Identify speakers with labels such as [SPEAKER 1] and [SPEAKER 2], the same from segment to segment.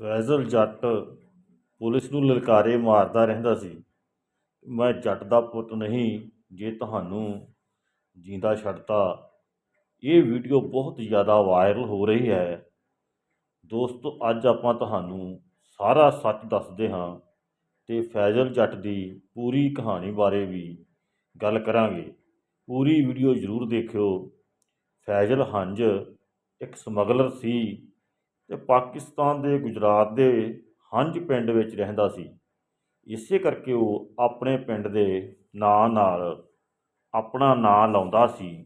[SPEAKER 1] ਫੈਜ਼ਲ ਜੱਟ ਪੁਲਿਸ ਨੂੰ ਲਲਕਾਰੇ ਮਾਰਦਾ ਰਹਿੰਦਾ ਸੀ। ਮੈਂ ਜੱਟ ਦਾ ਪੁੱਤ ਨਹੀਂ, ਜੇ ਤੁਹਾਨੂੰ ਜਿੰਦਾ ਛੱਡਤਾ। ਇਹ ਵੀਡੀਓ ਬਹੁਤ ਜ਼ਿਆਦਾ ਵਾਇਰਲ ਹੋ ਰਹੀ ਹੈ। ਦੋਸਤੋ, ਅੱਜ ਆਪਾਂ ਤੁਹਾਨੂੰ ਸਾਰਾ ਸੱਚ ਦੱਸਦੇ ਹਾਂ ਤੇ ਫੈਜ਼ਲ ਜੱਟ ਦੀ ਪੂਰੀ ਕਹਾਣੀ ਬਾਰੇ ਵੀ ਗੱਲ ਕਰਾਂਗੇ। ਪੂਰੀ ਵੀਡੀਓ ਜ਼ਰੂਰ ਦੇਖਿਓ। ਫੈਜ਼ਲ ਹੰਜ ਇੱਕ ਸਮਗਲਰ ਸੀ। ਤੇ ਪਾਕਿਸਤਾਨ ਦੇ ਗੁਜਰਾਤ ਦੇ ਹੰਝ ਪਿੰਡ ਵਿੱਚ ਰਹਿੰਦਾ ਸੀ। ਇਸੇ ਕਰਕੇ ਉਹ ਆਪਣੇ ਪਿੰਡ ਦੇ ਨਾਂ ਨਾਲ ਆਪਣਾ ਨਾਂ ਲਾਉਂਦਾ ਸੀ,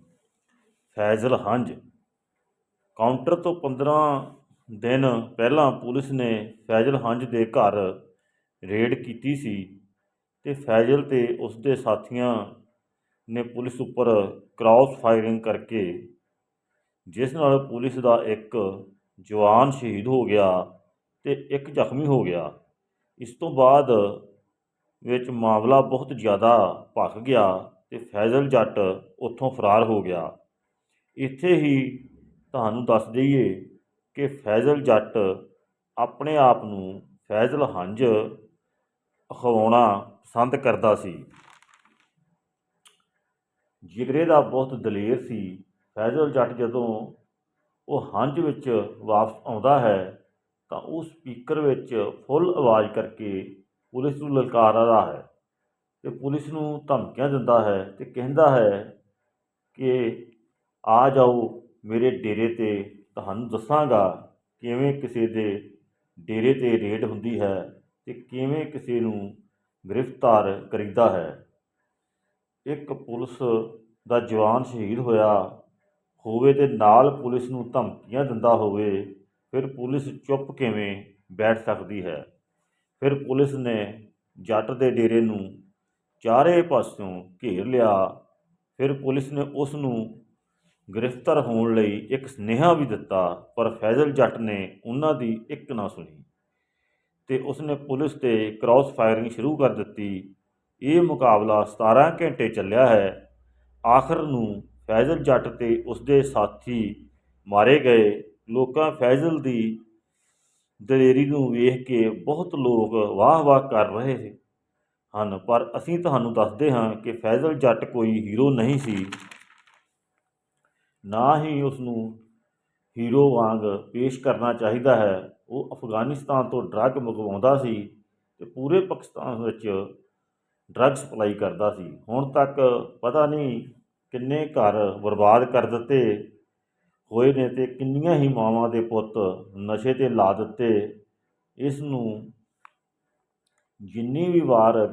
[SPEAKER 1] ਫੈਜ਼ਲ ਹੰਝ। ਕਾਊਂਟਰ ਤੋਂ 15 ਦਿਨ ਪਹਿਲਾਂ ਪੁਲਿਸ ਨੇ ਫੈਜ਼ਲ ਹੰਜ ਦੇ ਘਰ ਰੇਡ ਕੀਤੀ ਸੀ ਤੇ ਫੈਜ਼ਲ ਤੇ ਉਸ ਦੇ ਸਾਥੀਆਂ ਨੇ ਪੁਲਿਸ ਉੱਪਰ ਕ੍ਰਾਸ ਫਾਇਰਿੰਗ ਕਰਕੇ, ਜਿਸ ਨਾਲ ਪੁਲਿਸ ਦਾ ਇੱਕ ਜਵਾਨ ਸ਼ਹੀਦ ਹੋ ਗਿਆ ਤੇ ਇੱਕ ਜ਼ਖਮੀ ਹੋ ਗਿਆ। ਇਸ ਤੋਂ ਬਾਅਦ ਵਿੱਚ ਮਾਮਲਾ ਬਹੁਤ ਜ਼ਿਆਦਾ ਭਖ ਗਿਆ ਤੇ ਫੈਜ਼ਲ ਜੱਟ ਉੱਥੋਂ ਫਰਾਰ ਹੋ ਗਿਆ। ਇੱਥੇ ਹੀ ਤੁਹਾਨੂੰ ਦੱਸ ਦਈਏ ਕਿ ਫੈਜ਼ਲ ਜੱਟ ਆਪਣੇ ਆਪ ਨੂੰ ਫੈਜ਼ਲ ਹੰਜ ਅਖਵਾਉਣਾ ਪਸੰਦ ਕਰਦਾ ਸੀ। ਜਿਗਰੇ ਦਾ ਬਹੁਤ ਦਲੇਰ ਸੀ। ਫੈਜ਼ਲ ਜੱਟ ਜਦੋਂ ਉਹ ਹੰਝ ਵਿੱਚ ਵਾਪਸ ਆਉਂਦਾ ਹੈ, ਤਾਂ ਉਹ ਸਪੀਕਰ ਵਿੱਚ ਫੁੱਲ ਆਵਾਜ਼ ਕਰਕੇ ਪੁਲਿਸ ਨੂੰ ਲਲਕਾਰਦਾ ਹੈ ਤੇ ਪੁਲਿਸ ਨੂੰ ਧਮਕੀਆਂ ਦਿੰਦਾ ਹੈ ਤੇ ਕਹਿੰਦਾ ਹੈ ਕਿ ਆ ਜਾਓ, ਮੇਰੇ ਡੇਰੇ ਤੇ। ਤੁਹਾਨੂੰ ਦੱਸਾਂਗਾ ਕਿਵੇਂ ਕਿਸੇ ਦੇ ਡੇਰੇ ਤੇ ਰੇਡ ਹੁੰਦੀ ਹੈ ਤੇ ਕਿਵੇਂ ਕਿਸੇ ਨੂੰ ਗ੍ਰਿਫਤਾਰ ਕਰੀਦਾ ਹੈ। ਇੱਕ ਪੁਲਿਸ ਦਾ ਜਵਾਨ ਸ਼ਹੀਦ ਹੋਇਆ ਹੋਵੇ ਤੇ ਨਾਲ ਪੁਲਿਸ ਨੂੰ ਧਮਕੀਆਂ ਦਿੰਦਾ ਹੋਵੇ, ਫਿਰ ਪੁਲਿਸ ਚੁੱਪ ਕਿਵੇਂ ਬੈਠ ਸਕਦੀ ਹੈ? ਫਿਰ ਪੁਲਿਸ ਨੇ ਜੱਟ ਦੇ ਡੇਰੇ ਨੂੰ ਚਾਰੇ ਪਾਸਿਓਂ ਘੇਰ ਲਿਆ। ਫਿਰ ਪੁਲਿਸ ਨੇ ਉਸ ਨੂੰ ਗ੍ਰਿਫਤਾਰ ਹੋਣ ਲਈ ਇੱਕ ਸੁਨੇਹਾ ਵੀ ਦਿੱਤਾ, ਪਰ ਫੈਜ਼ਲ ਜੱਟ ਨੇ ਉਹਨਾਂ ਦੀ ਇੱਕ ਨਾ ਸੁਣੀ। ਤੇ ਉਸਨੇ ਪੁਲਿਸ ਤੇ ਕ੍ਰਾਸ ਫਾਇਰਿੰਗ ਸ਼ੁਰੂ ਕਰ ਦਿੱਤੀ। ਇਹ ਮੁਕਾਬਲਾ 17 ਘੰਟੇ ਚੱਲਿਆ ਹੈ। ਆਖਰ ਨੂੰ ਫੈਜ਼ਲ ਜੱਟ ਤੇ ਉਸਦੇ ਸਾਥੀ ਮਾਰੇ ਗਏ। ਲੋਕਾਂ ਫੈਜ਼ਲ ਦੀ ਦਲੇਰੀ ਨੂੰ ਵੇਖ ਕੇ ਬਹੁਤ ਲੋਕ ਵਾਹ-ਵਾਹ ਕਰ ਰਹੇ ਹਨ, ਪਰ ਅਸੀਂ ਤੁਹਾਨੂੰ ਦੱਸਦੇ ਹਾਂ ਕਿ ਫੈਜ਼ਲ ਜੱਟ ਕੋਈ ਹੀਰੋ ਨਹੀਂ ਸੀ। ਨਾ ਹੀ ਉਸ ਨੂੰ ਹੀਰੋ ਵਾਂਗ ਪੇਸ਼ ਕਰਨਾ ਚਾਹੀਦਾ ਹੈ। ਉਹ ਅਫਗਾਨਿਸਤਾਨ ਤੋਂ ਡਰੱਗ ਮੰਗਵਾਉਂਦਾ ਸੀ ਤੇ ਪੂਰੇ ਪਾਕਿਸਤਾਨ ਵਿੱਚ ਡਰੱਗ ਸਪਲਾਈ ਕਰਦਾ ਸੀ। ਹੁਣ ਤੱਕ ਪਤਾ ਨਹੀਂ ਕਿੰਨੇ ਘਰ ਬਰਬਾਦ ਕਰ ਦਿੱਤੇ, ਹੋਏ ਨੇ ਤੇ ਕਿੰਨੀਆਂ ਹੀ ਮਾਵਾਂ ਦੇ ਪੁੱਤ ਨਸ਼ੇ ਤੇ ਲਾ ਦਿੱਤੇ। ਇਸ ਨੂੰ ਜਿੰਨੀ ਵੀ ਵਾਰ